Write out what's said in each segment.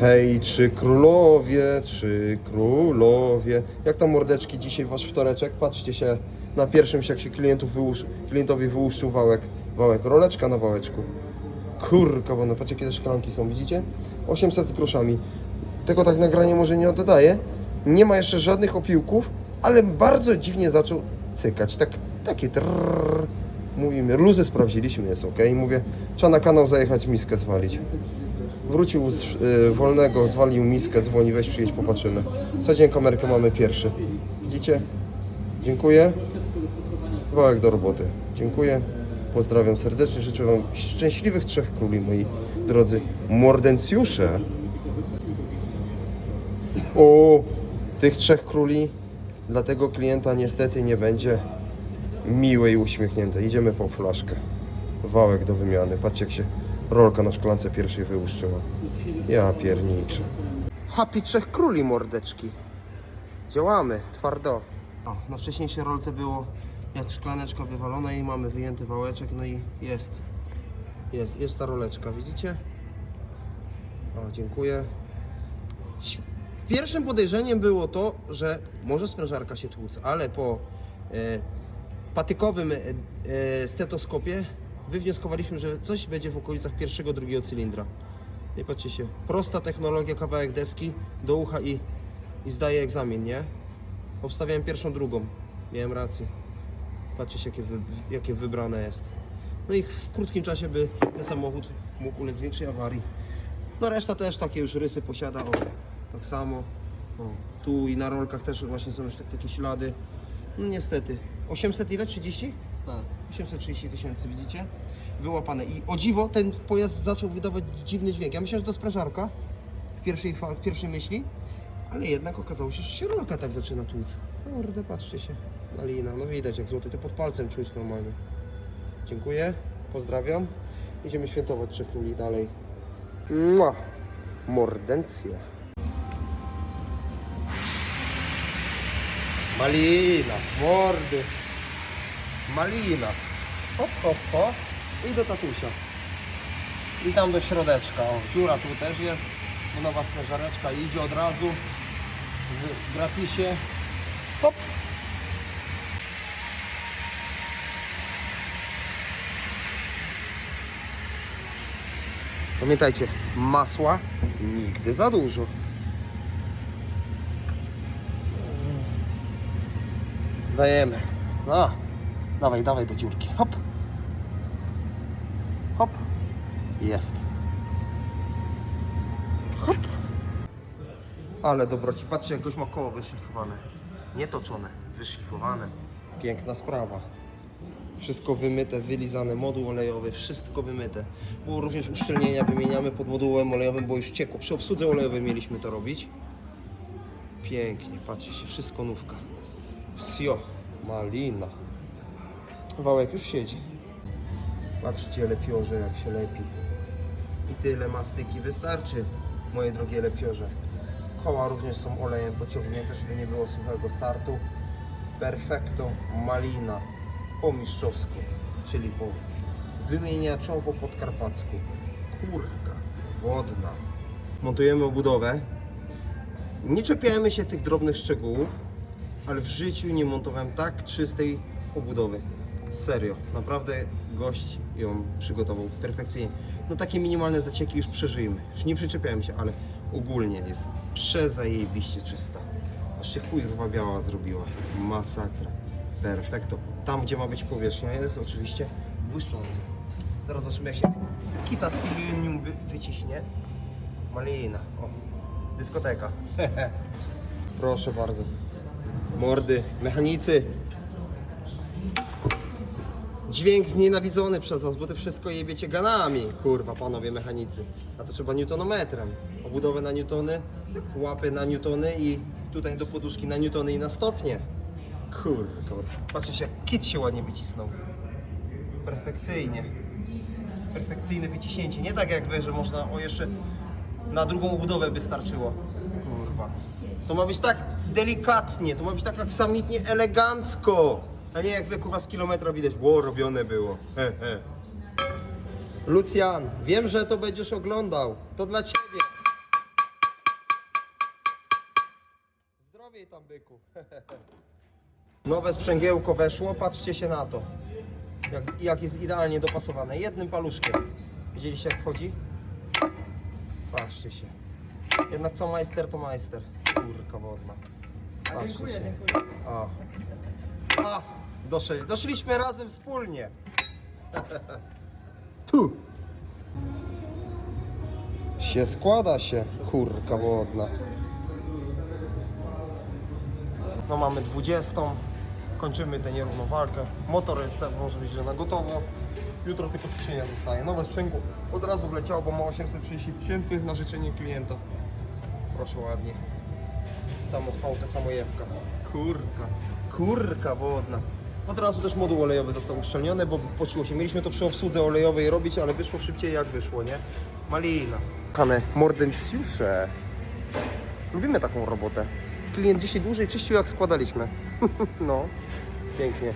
Hej, trzy królowie, trzy królowie. Jak tam mordeczki dzisiaj wasz wtoreczek? Patrzcie się na pierwszym się klientów wyłusz, klientowi wyłuszczył wałek. Wałek, roleczka na wałeczku. Kurka, bo no patrzcie, jakie te szklanki są, widzicie? 800 z groszami. Tego tak nagranie może nie oddaje. Nie ma jeszcze żadnych opiłków, ale bardzo dziwnie zaczął cykać. Tak, takie trrr. Mówimy, luzy sprawdziliśmy, jest ok. Mówię, trzeba na kanał zajechać, miskę zwalić. Wrócił z y, wolnego, zwalił miskę, dzwoni, weź przyjedź, popatrzymy. Co dzień kamerkę mamy pierwszy. Widzicie? Dziękuję. Wałek do roboty. Dziękuję. Pozdrawiam serdecznie. Życzę Wam szczęśliwych trzech króli, moi drodzy mordencjusze. O, tych trzech króli dla tego klienta niestety nie będzie miłe i uśmiechnięte. Idziemy po flaszkę. Wałek do wymiany. Patrzcie jak się rolka na szklance pierwszej wyłuszczyła. Ja pierniczę. Happy trzech króli mordeczki. Działamy, twardo. O, na wcześniejszej rolce było jak szklaneczka wywalona i mamy wyjęty wałeczek, no i jest. Jest, jest ta roleczka, widzicie? O, dziękuję. Pierwszym podejrzeniem było to, że może sprężarka się tłuc, ale po e, patykowym e, e, stetoskopie wywnioskowaliśmy, że coś będzie w okolicach pierwszego, drugiego cylindra. I patrzcie się, prosta technologia, kawałek deski do ucha i, i zdaje egzamin, nie? Obstawiałem pierwszą, drugą. Miałem rację. Patrzcie się, jakie, wy, jakie wybrane jest. No i w krótkim czasie by ten samochód mógł ulec większej awarii. No reszta też takie już rysy posiada, o, tak samo. O, tu i na rolkach też właśnie są już tak- takie ślady. No niestety. 800 ile? 30? Tak. 830 tysięcy, widzicie? Wyłapane. I o dziwo ten pojazd zaczął wydawać dziwny dźwięk. Ja myślałem, że to sprężarka w pierwszej, w pierwszej myśli, ale jednak okazało się, że się rolka tak zaczyna tłuc. Kurde, patrzcie się. Malina, no widać jak złoty, to pod palcem czuć normalnie. Dziękuję, pozdrawiam. Idziemy świętować Trzech Króli dalej. Mua. Mordencje. Malina, mordy. Malina. Hop, hop, hop. I do tatusia. I tam do środeczka. O, dziura tu też jest. Nowa sprężareczka idzie od razu. W gratisie. Hop. Pamiętajcie, masła nigdy za dużo. Dajemy. No, dawaj, dawaj do dziurki. Hop. Hop. Jest. Hop. Ale dobroci, patrzcie jak goś ma koło wyszlifowane. Nie toczone, wyszlifowane. Piękna sprawa. Wszystko wymyte, wylizane, moduł olejowy, wszystko wymyte. Było również uszczelnienia, wymieniamy pod modułem olejowym, bo już ciekło. Przy obsłudze olejowej mieliśmy to robić. Pięknie, patrzcie się, wszystko nówka. Wsio, malina. Wałek już siedzi. Patrzcie lepiorze jak się lepi. I tyle mastyki wystarczy, moje drogie lepiorze. Koła również są olejem pociągnięte, żeby nie było suchego startu. Perfecto malina po mistrzowsku, czyli po wymieniaczowo podkarpacku. Kurka wodna. Montujemy obudowę. Nie czepiajmy się tych drobnych szczegółów, ale w życiu nie montowałem tak czystej obudowy. Serio, naprawdę gość ją przygotował perfekcyjnie. No takie minimalne zacieki już przeżyjmy. Już nie przyczepiałem się, ale ogólnie jest przezajebiście czysta. Aż się chujrowa biała zrobiła. Masakra. Perfekto. Tam, gdzie ma być powierzchnia jest oczywiście błyszcząca. Zaraz zobaczymy jak się kita z silinium wy, wyciśnie. Malina. O, dyskoteka. Proszę bardzo. Mordy, mechanicy. Dźwięk znienawidzony przez was, bo ty wszystko jebiecie ganami, kurwa, panowie mechanicy. A to trzeba newtonometrem. Obudowę na newtony, łapy na newtony i tutaj do poduszki na newtony i na stopnie. Kurwa, patrzcie jak kit się ładnie wycisnął. Perfekcyjnie. Perfekcyjne wyciśnięcie. Nie tak jak wy, że można, o jeszcze na drugą obudowę by starczyło. Kurwa. To ma być tak delikatnie, to ma być tak aksamitnie, elegancko. A nie jak kurwa z kilometra widać, ło, robione było. He, he. Lucjan, wiem, że to będziesz oglądał. To dla ciebie. Zdrowiej tam, byku. Nowe sprzęgiełko weszło, patrzcie się na to. Jak, jak jest idealnie dopasowane. Jednym paluszkiem. Widzieliście jak wchodzi? Patrzcie się. Jednak co majster to majster. Kurka wodna. Patrzcie dziękuję, się. dziękuję. O. Doszli, doszliśmy razem wspólnie. tu. Się składa się, kurka wodna. No mamy 20. Kończymy tę nierówną walkę. Motor jest, może być, że na gotowo. Jutro tylko skrzynia zostaje. Nowe sprzęgło od razu wleciało, bo ma 830 tysięcy na życzenie klienta. Proszę ładnie. Samo chwałkę, samo jebka. Kurka, kurka wodna. Od razu też moduł olejowy został uszczelniony, bo pociło się. Mieliśmy to przy obsłudze olejowej robić, ale wyszło szybciej jak wyszło, nie? Malina. Kane, mordemsiusze. Lubimy taką robotę. Klient dzisiaj dłużej czyścił jak składaliśmy. no, pięknie.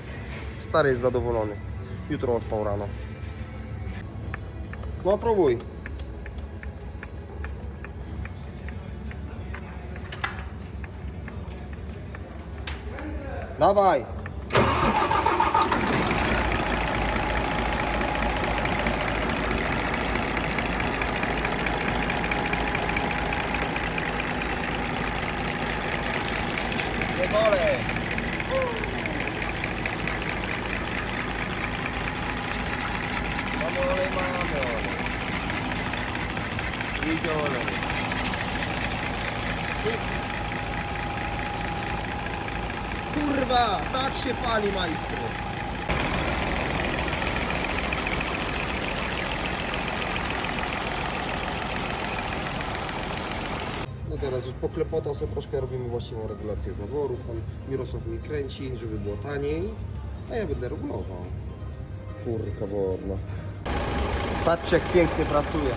Stary jest zadowolony. Jutro odpał rano. No próbuj. Dawaj! Pierdolę! Mamy olej, mamy olej. Idzie olej. Kurwa, tak się pali majstru. No teraz już poklepotał sobie troszkę, robimy właściwą regulację zaworu. Pan Mirosław mi kręci, żeby było taniej, a ja będę regulował. Kurka wodna. Patrzcie jak pięknie pracuje.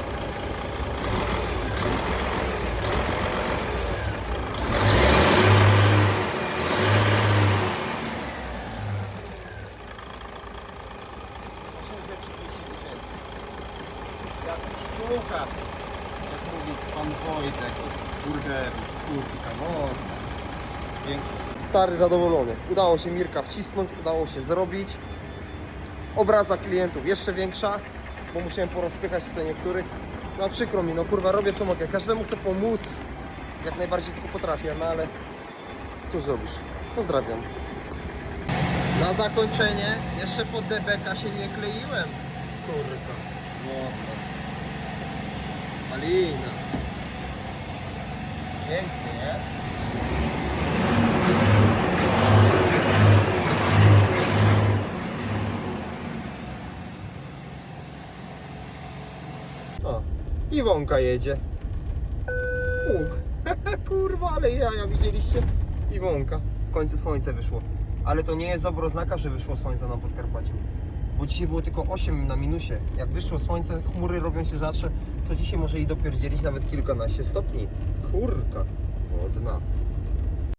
Jak sztuka, jak mówi pan Wojtek, kurde, kurka wodna. Pięknie. Stary zadowolony. Udało się Mirka wcisnąć, udało się zrobić. Obraza klientów jeszcze większa, bo musiałem porozpychać z niektórych. No przykro mi, no kurwa robię co mogę. Każdemu chcę pomóc, jak najbardziej tylko potrafię, no ale cóż zrobisz. Pozdrawiam. Na zakończenie jeszcze pod debeka się nie kleiłem. Kurwa. Mocno. Malina. Pięknie, nie? O, Iwonka jedzie. Łuk. Kurwa, ale jaja, widzieliście? Iwonka. W końcu słońce wyszło. Ale to nie jest dobro znaka, że wyszło słońce na Podkarpaciu. Bo dzisiaj było tylko 8 na minusie. Jak wyszło słońce, chmury robią się rzadsze, to dzisiaj może i dopierdzielić nawet kilkanaście stopni. Kurka. Wodna.